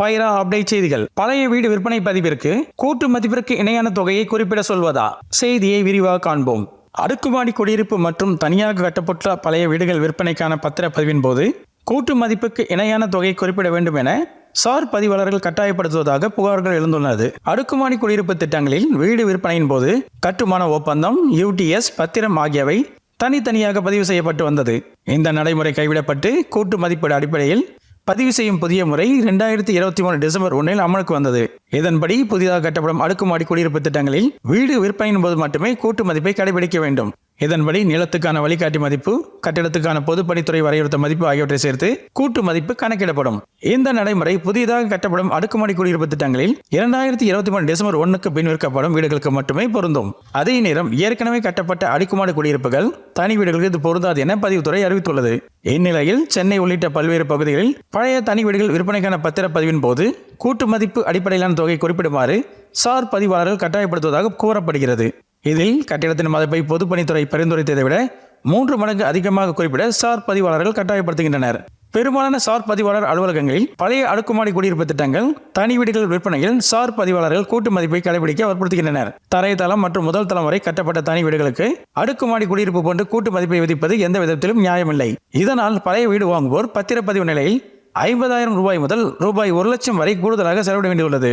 Faira update செய்திகள். பழைய வீடு விற்பனை பதிவிற்கு கூட்டு மதிப்பிற்கு இணையான தொகையை குறிப்பிட சொல்வதா? செய்தியை விரிவாக காண்போம். அடுக்குமாடி குடியிருப்பு மற்றும் தனியாக கட்டப்பட்ட பழைய வீடுகள் விற்பனைக்கான பத்திரப்பதிவின் போது கூட்டு மதிப்புக்கு இணையான தொகையை குறிப்பிட வேண்டும் என சார் பதிவாளர்கள் கட்டாயப்படுத்துவதாக புகார்கள் எழுந்துள்ளது. அடுக்குமாடி குடியிருப்பு திட்டங்களில் வீடு விற்பனையின் போது கட்டுமான ஒப்பந்தம் யூடிஎஸ் பத்திரம் ஆகியவை தனித்தனியாக பதிவு செய்யப்பட்டு வந்தது. இந்த நடைமுறை கைவிடப்பட்டு கூட்டு மதிப்பீடு அடிப்படையில் பதிவு செய்யும் புதிய முறை ரெண்டாயிரத்தி இருபத்தி மூணு டிசம்பர் ஒன்றில் அமலுக்கு வந்தது. இதன்படி புதிதாக கட்டப்படும் அடுக்குமாடி குடியிருப்பு திட்டங்களில் வீடு விற்பனையின் போது மட்டுமே கூட்டு மதிப்பை கடைபிடிக்க வேண்டும். இதன்படி நிலத்துக்கான வழிகாட்டி மதிப்பு கட்டிடத்துக்கான பொதுப்பணித்துறை வரையறுத்த மதிப்பு ஆகியவற்றை சேர்த்து கூட்டு மதிப்பு கணக்கிடப்படும். இந்த நடைமுறை புதிதாக கட்டப்படும் அடுக்குமாடி குடியிருப்பு திட்டங்களில் இரண்டாயிரத்தி இருபத்தி மூணு டிசம்பர் ஒன்றுக்கு பின் விற்கப்படும் வீடுகளுக்கு மட்டுமே பொருந்தும். அதே நேரம் ஏற்கனவே கட்டப்பட்ட அடுக்குமாடி குடியிருப்புகள் தனி வீடுகளுக்கு இது பொருந்தாது என பதிவுத்துறை அறிவித்துள்ளது. இந்நிலையில் சென்னை உள்ளிட்ட பல்வேறு பகுதிகளில் பழைய தனி வீடுகள் விற்பனைக்கான பத்திரப்பதிவின் போது கூட்டு மதிப்பு அடிப்படையிலான தொகை குறிப்பிடுமாறு சார் பதிவாளர்கள் கட்டாயப்படுத்துவதாக கூறப்படுகிறது. இதில் கட்டிடத்தின் மதிப்பை பொதுப்பணித்துறை பரிந்துரைத்ததை விட மூன்று மடங்கு அதிகமாக குறிப்பிட சார் பதிவாளர்கள் கட்டாயப்படுத்துகின்றனர். பெரும்பாலான சார் பதிவாளர் அலுவலகங்களில் பழைய அடுக்குமாடி குடியிருப்பு திட்டங்கள் தனி வீடுகள் விற்பனையில் சார் பதிவாளர்கள் கூட்டு மதிப்பை கடைபிடிக்க வற்புறுத்துகின்றனர். தரைத்தளம் மற்றும் முதல் தளம் வரை கட்டப்பட்ட தனி வீடுகளுக்கு அடுக்குமாடி குடியிருப்பு போன்று கூட்டு மதிப்பை விதிப்பது எந்த விதத்திலும் நியாயமில்லை. இதனால் பழைய வீடு வாங்குவோர் பத்திரப்பதிவு நிலையில் ஐம்பதாயிரம் ரூபாய் முதல் ரூபாய் ஒரு லட்சம் வரை கூடுதலாக செலவிட வேண்டியுள்ளது.